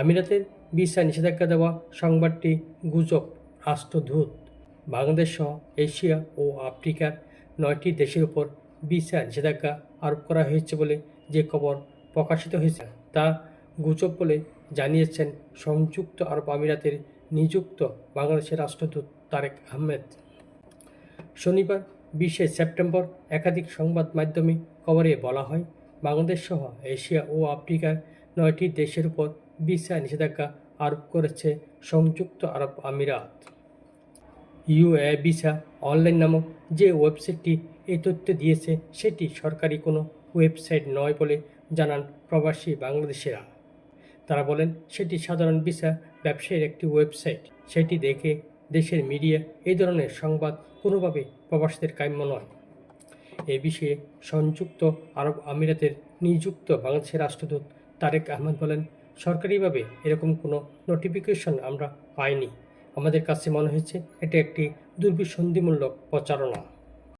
আমিরাতের ভিসা নিষেধাজ্ঞা দেওয়া সংবাদটি গুজব, রাষ্ট্রদূত, বাংলাদেশ সহ এশিয়া ও আফ্রিকার নয়টি দেশের উপর ভিসা নিষেধাজ্ঞা আরোপ করা হয়েছে বলে যে খবর প্রকাশিত হয়েছে, তা গুজব বলে জানিয়েছেন সংযুক্ত আরব আমিরাতের নিযুক্ত বাংলাদেশের রাষ্ট্রদূত তারেক আহমেদ। শনিবার বিশে সেপ্টেম্বর একাধিক সংবাদ মাধ্যমে খবরে বলা হয়, বাংলাদেশ সহ এশিয়া ও আফ্রিকার নয়টি দেশের উপর ভিসা নিষেধাজ্ঞা আরোপ করেছে সংযুক্ত আরব আমিরাত ইউএ ভিসা অনলাইন নামক যে ওয়েবসাইটটি এই তথ্য দিয়েছে সেটি সরকারি কোনো ওয়েবসাইট নয় বলে জানান প্রবাসী বাংলাদেশিরা তারা বলেন সেটি সাধারণ ভিসা ব্যবসায়ীর একটি ওয়েবসাইট সেটি দেখে দেশের মিডিয়া এই ধরনের সংবাদ কোনোভাবে প্রবাসীদের কাম্য নয় এ বিষয়ে সংযুক্ত আরব আমিরাতের নিযুক্ত বাংলাদেশের রাষ্ট্রদূত তারেক আহমেদ বলেন সরকারিভাবে এরকম কোনো নোটিফিকেশন আমরা পাইনি। আমাদের কাছে মনে হয়েছে এটা একটি দুর্বিসন্ধিমূলক প্রচারণা।